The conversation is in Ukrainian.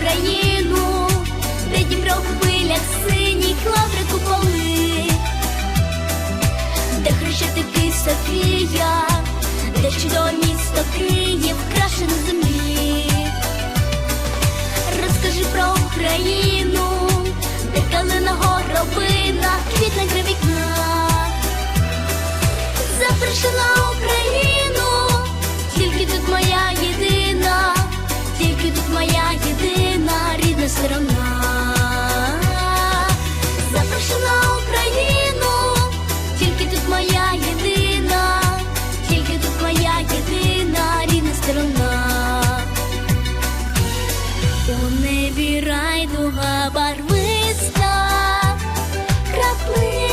Україну, де Дніпро в хвилях синіх лаври куполи, де хрещатики Софія, де чудове місто Київ, краше на землі. моя єдина рідна сторона. Запрошена Україну, тільки тут моя єдина, тільки тут моя єдина рідна сторона. У небі райдуга барвиста, крапли.